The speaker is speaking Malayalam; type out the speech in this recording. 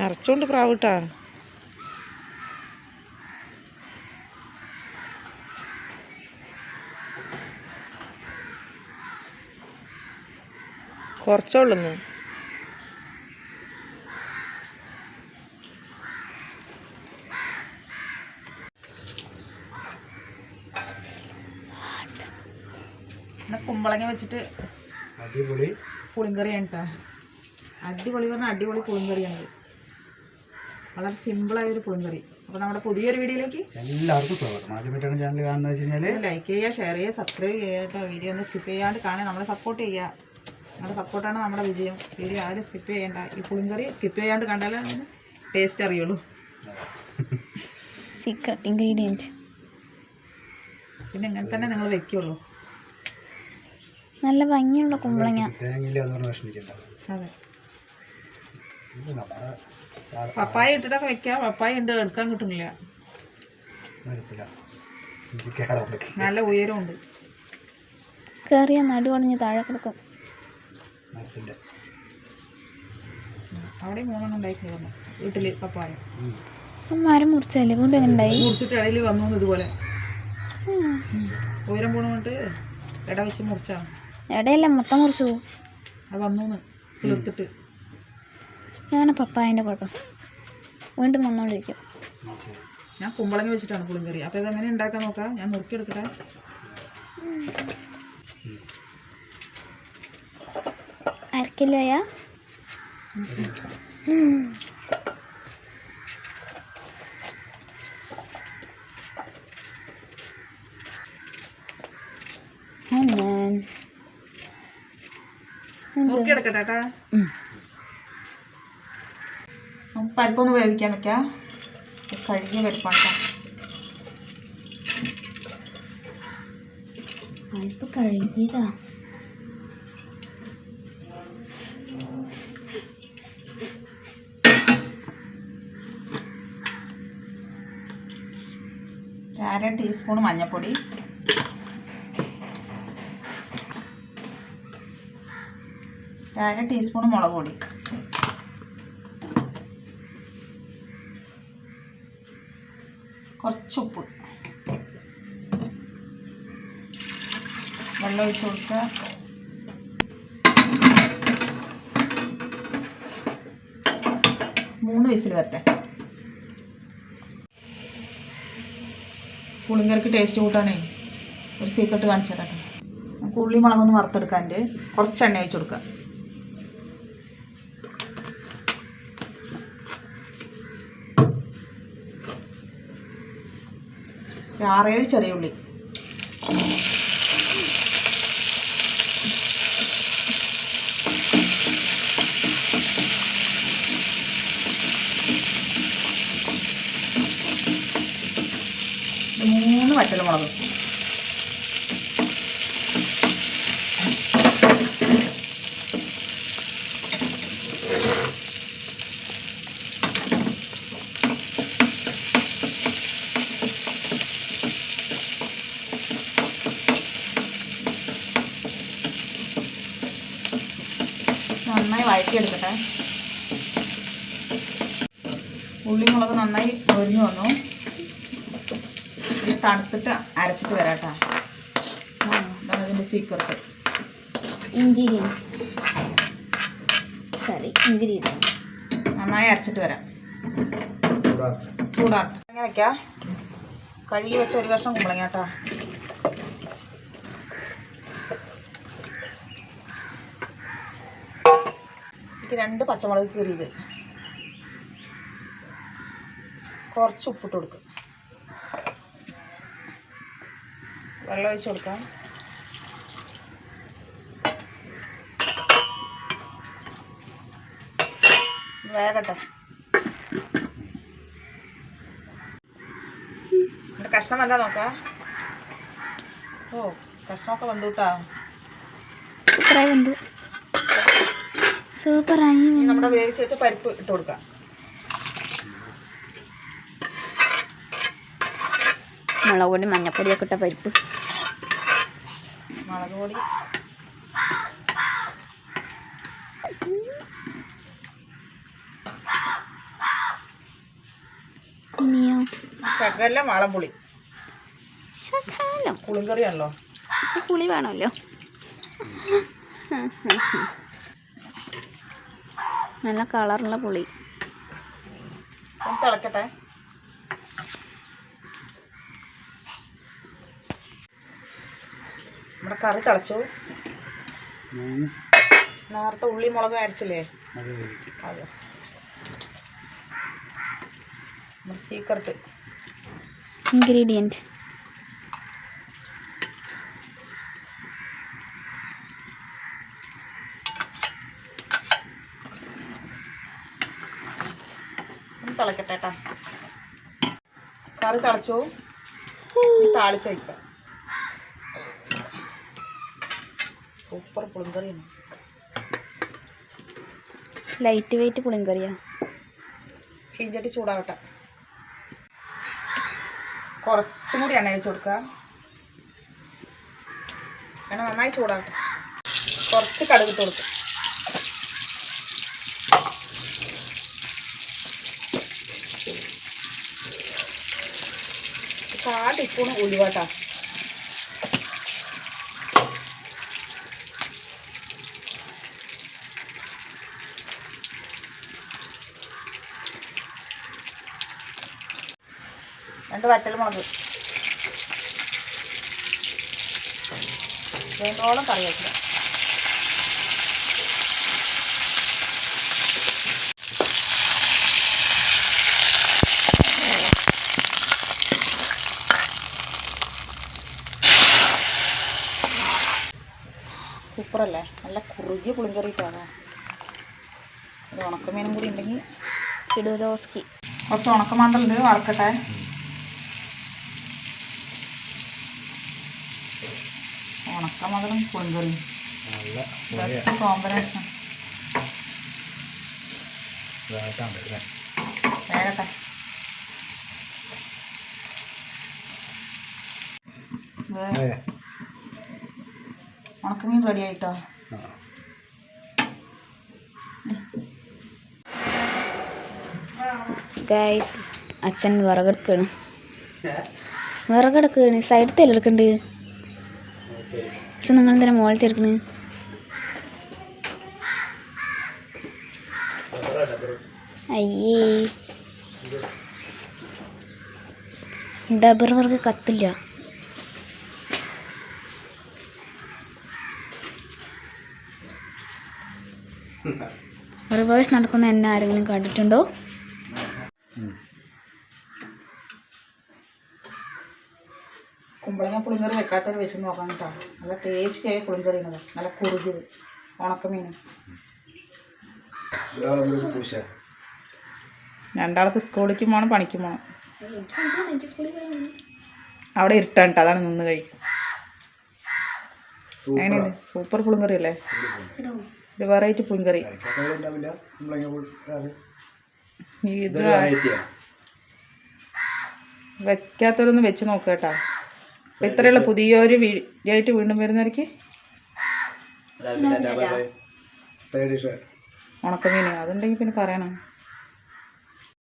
നിറച്ചോണ്ട് പ്രാവിട്ടാ. കുറച്ചുള്ളൂ കുമ്പളങ്ങ വെച്ചിട്ട് അടിപൊളി. പുളിങ്കറിയാണ് കേട്ടോ അടിപൊളി പറഞ്ഞാൽ അടിപൊളി പുളിങ്കറിയാണ്. വളരെ സിമ്പിളായ ഒരു പുളിങ്കറി അപ്പോൾ നമ്മുടെ പുതിയൊരു വീഡിയോയിലേക്ക് എല്ലാവർക്കും സ്വാഗതം. ആദ്യമായിട്ടാണ് ചാനൽ കാണുന്നത് വെച്ച് കഴിഞ്ഞാൽ ലൈക്ക് ചെയ്യുക ഷെയർ ചെയ്യുക സബ്സ്ക്രൈബ് ചെയ്യുക കേട്ടോ. വീഡിയോ ഒന്ന് സ്കിപ്പ് ചെയ്യാണ്ട് കാണാൻ നമ്മളെ സപ്പോർട്ട് ചെയ്യുക. നമ്മുടെ സപ്പോർട്ടാണ് നമ്മുടെ വിജയം. വീഡിയോ ആരും സ്കിപ്പ് ചെയ്യേണ്ട. ഈ പുളിങ്കറി സ്കിപ്പ് ചെയ്യാണ്ട് കണ്ടാലേ ടേസ്റ്റ് അറിയുള്ളൂ. സീക്രട്ട് ഇൻഗ്രീഡിയന്റ് പിന്നെ ഇങ്ങനെ തന്നെ നിങ്ങൾ വെക്കുള്ളൂ. നല്ല ഭംഗിയുള്ള കുമ്പളങ്ങ. തേങ്ങയില്ല എന്ന് പറഞ്ഞ് വിഷമിക്കണ്ട. അതെ. പപ്പായ ഇട്ടിട്ടൊക്കെ വെക്കാം. പപ്പായ ഉണ്ട് എടുക്കാൻ കിട്ടുന്നില്ല. നല്ല ഉയരമുണ്ട്. കയറിയ നടുവണിഞ്ഞ് താഴെ കിടക്കും. അവിടെ മൂന്നെണ്ണം ഉണ്ടായിട്ടുണ്ട് വീട്ടിൽ പപ്പായ. മരം മുറിച്ചല്ലേ കൊണ്ട് എങ്ങനെ മുറിച്ചിട്ട് ഇടയിൽ വന്നു ഇതുപോലെ. ഉയരം പോണോട്ട് ഇട വെച്ച് മുറിച്ചാണ്. ഇടയല്ല മൊത്തം മുറിച്ചു അത് വന്നു കിളിർത്തിട്ട് ഇതാണ് പപ്പായന്റെ കുഴപ്പം വീണ്ടും വന്നുകൊണ്ടിരിക്കും ഉം, ഞാൻ കുമ്പളങ്ങി വെച്ചിട്ടാണ് പുളിങ്കറി അപ്പോൾ ഇതെങ്ങനെ ഉണ്ടാക്കാൻ നോക്കാം? ഞാൻ നുറുക്കിയെടുക്കട്ടെ അരക്കില്ലോയാ നുറുക്കിയെടുക്കട്ടെ ഏട്ടാ നമുക്ക് പരിപ്പൊന്ന് വേവിക്കാൻ വെക്കാം കഴുകിയ പരിപ്പാണ് ട്ടോ. പരിപ്പ് കഴുകിയതാ. അര ടീസ്പൂൺ മഞ്ഞൾപ്പൊടി അര ടീസ്പൂൺ മുളക് പൊടി കുറച്ച് ഉപ്പ് വെള്ളം ഒഴിച്ച് കൊടുക്കുക. മൂന്ന് വിസിൽ വരട്ടെ. പുളിങ്കറിക്ക് ടേസ്റ്റ് കൂട്ടാനേ ഒരു സീക്രട്ട് കാണിച്ചു തരാം നമുക്ക് ഉള്ളി മുളകൊന്ന് വറുത്തെടുക്കാണ്ട് കുറച്ച് എണ്ണ ഒഴിച്ച് കൊടുക്കുക ഒരു ആറേഴ് ചെറിയ ഉള്ളി. മൂന്ന് വറ്റൽമുളക് നന്നായി വഴറ്റിയെടുക്കട്ടെ ഉള്ളിമുളക് നന്നായി പൊരിഞ്ഞു വന്നു. ഇത് തണുത്തിട്ട് അരച്ചിട്ട് വരാം കേട്ടോ ഇതിന്റെ സീക്രട്ട് സോറി നന്നായി അരച്ചിട്ട് വരാം. ചൂടാട്ട് വെക്കാം. കഴുകി വെച്ച ഒരു കഷ്ണം കുമ്പളങ്ങ കേട്ടോ. എനിക്ക് രണ്ട് പച്ചമുളക് കീറിയത്. കുറച്ച് ഉപ്പിട്ട് കൊടുക്കും. വെള്ളം ഒഴിച്ച് കൊടുക്കാം. വേകട്ടെ എന്നിട്ട് കഷ്ണം എന്താ നോക്കാം. ഓ കഷ്ണമൊക്കെ വന്നു കേട്ടോ. സൂപ്പറായി. നമ്മുടെ വേവിച്ച് വെച്ച പരിപ്പ് ഇട്ട് കൊടുക്കാം. മുളക് പൊടി മഞ്ഞപ്പൊടിയൊക്കെ ഇട്ട പരിപ്പ്. മുളക് പൊടി. ഇനിയോ? ശകലം വളംപുളി. ശകലം. പുളി വേണമല്ലോ. നല്ല കളറുള്ള പുളി. തിളക്കട്ടെ. നമ്മുടെ കറി തിളച്ചു. നേരത്തെ ഉള്ളി മുളക് അരച്ചില്ലേ? അതെ. സീക്രട്ട് ഇൻഗ്രീഡിയന്റ് തിളക്കട്ടെ കേട്ടോ കറി തിളച്ചു. താളിച്ച് വയ്ക്കാം സൂപ്പർ പുളിങ്കറിയാണ്. ലൈറ്റ് വെയിറ്റ് പുളിങ്കറിയാ. ചീഞ്ചട്ടി ചൂടാവട്ടെ. കുറച്ചും കൂടി എണ്ണ ഒഴിച്ച് കൊടുക്കുക. എണ്ണ നന്നായി ചൂടാവട്ടെ. കുറച്ച് കടുക് ഇട്ട് കൊടുക്കും. കാ ടീസ്പൂൺ ഉലുവാട്ടാ. രണ്ട് വറ്റൽ മുളക്. വേണ്ടോളം കറി വയ്ക്കുക സൂപ്പറല്ലേ? നല്ല കുറുകിയ പുളിങ്കറിയിട്ടാണ്. ഒരു ഉണക്കമീനും കൂടി ഉണ്ടെങ്കിൽ കിടുരോസ്കി കുറച്ച് ഉണക്കമാന്തലുണ്ട് വറക്കട്ടെ ഉണക്കമാന്തലും പുളിങ്കറിയും കോമ്പിനേഷൻ വേഗട്ടെ. ഏ ഉണക്കമീൻ റെഡി ആയിട്ടോ? ഗൈസ് അച്ഛൻ വിറകെടുക്കാണ്. വിറകെടുക്കാണ്. സൈഡ് തെല്ലെടുക്കണ്ട് പക്ഷെ നിങ്ങൾ എന്തിനാ മോളിൽ തിരക്കണ് അയ്യേ. ഡബർ വിറക് കത്തില്ല. റിവേഴ്സ് നടക്കുന്ന എന്നെ ആരെങ്കിലും കണ്ടിട്ടുണ്ടോ? കുമ്പളങ്ങ പുളിങ്കറി വെക്കാത്തവർ വെച്ച് നോക്കാൻ കേട്ടോ. നല്ല ടേസ്റ്റി ആയി പുളിങ്കറിയാണത് നല്ല കുറുകിയത്. ഉണക്കമീൻ. രണ്ടാൾക്ക് സ്കൂളിലേക്ക് പോകണം പണിക്ക് പോകണം അവിടെ ഇരുട്ടാണ് കേട്ടോ. അതാണ് നിന്ന് കഴിക്കും അങ്ങനെയല്ലേ സൂപ്പർ പുളിങ്കറി അല്ലേ? ഒരു വെറൈറ്റി പുളിങ്കറി ഇത് വെക്കാത്തവരൊന്ന് വെച്ച് നോക്കുക കേട്ടോ. അപ്പം ഇത്രയുള്ള പുതിയൊരു വീഡിയോ ആയിട്ട് വീണ്ടും വരുന്നവർക്ക് ഉണക്കമീനോ. അതുണ്ടെങ്കിൽ പിന്നെ പറയണം.